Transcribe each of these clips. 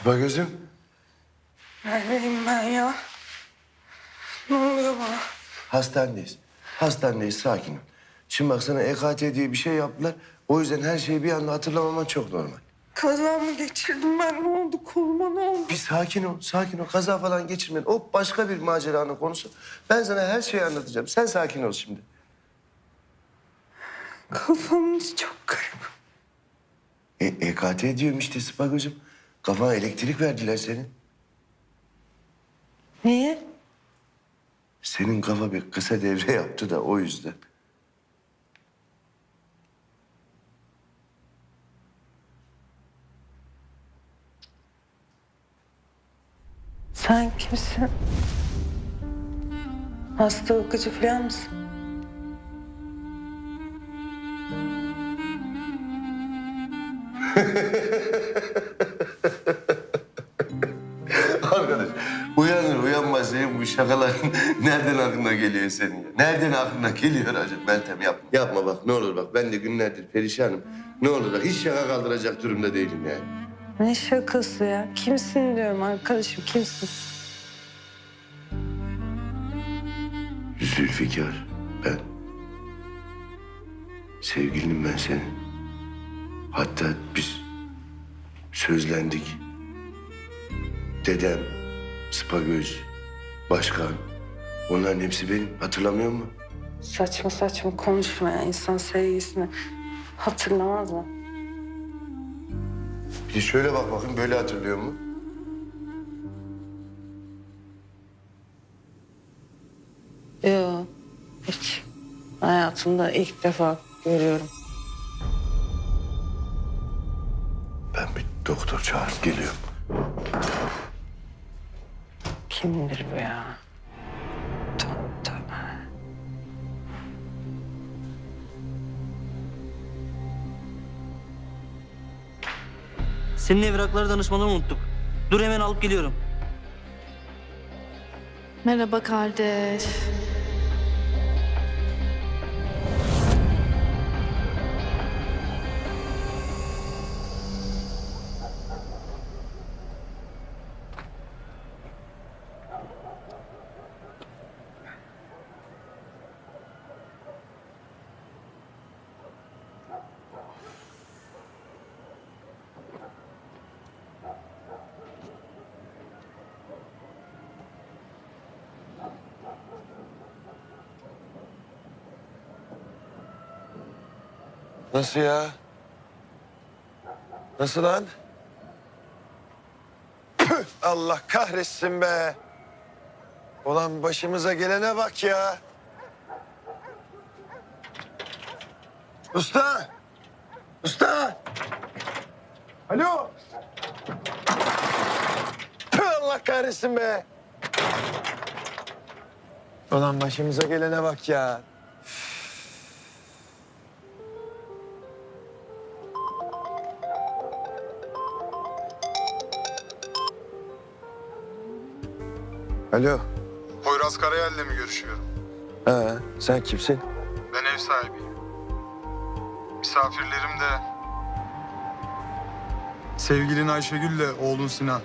Sıpa gözüm. Neredeyim ben ya? Ne oluyor bana? Hastanedeyiz. Hastanedeyiz sakin ol. Şimdi bak sana EKT diye bir şey yaptılar. O yüzden her şeyi bir anda hatırlamaman çok normal. Kaza mı geçirdim ben? Ne oldu? Koluma ne oldu? Bir sakin ol, sakin ol. Kaza falan geçirmen. O başka bir maceranın konusu. Ben sana her şeyi anlatacağım. Sen sakin ol şimdi. Kafamın içi çok karışık. E, EKT diyorum işte Sıpa gözüm. Kafana elektrik verdiler senin. Niye? Senin kafa bir kısa devre yaptı da o yüzden. Sen kimsin? Hasta bakıcı falan mısın? bu şakaların nereden aklına geliyor senin ya? Nereden aklına geliyor acaba Meltem yapma. Yapma bak ne olur bak ben de günlerdir perişanım. Ne olur bak hiç şaka kaldıracak durumda değilim yani. Ne şakası ya? Kimsin diyorum arkadaşım kimsin? Zülfikar ben. Sevgilinim ben senin. Hatta biz sözlendik. Dedem, Spagöz, Başkan. Onların hepsi benim. Hatırlamıyor musun? Saçma saçma konuşma ya. İnsan sevgisini hatırlamaz mı? Bir de şöyle bak bakın böyle hatırlıyor mu? Yok. Hiç. Hayatımda ilk defa görüyorum. Ben bir doktor çağırıp geliyorum. Kimdir bu ya? Tövbe tövbe. Senin evrakları danışmadan unuttuk. Dur hemen alıp geliyorum. Merhaba kardeş. Nasıl ya? Nasıl lan? Püh, Allah kahretsin be. Ulan başımıza gelene bak ya. Usta! Usta! Alo! Püh, Allah kahretsin be. Ulan başımıza gelene bak ya. Alo. Poyraz Karayel'le mi görüşüyorum? Ha, sen kimsin? Ben ev sahibiyim. Misafirlerim de... Sevgilin Ayşegül'le oğlun Sinan.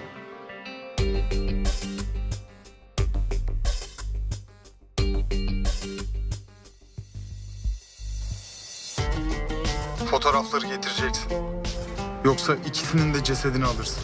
Fotoğrafları getireceksin. Yoksa ikisinin de cesedini alırsın.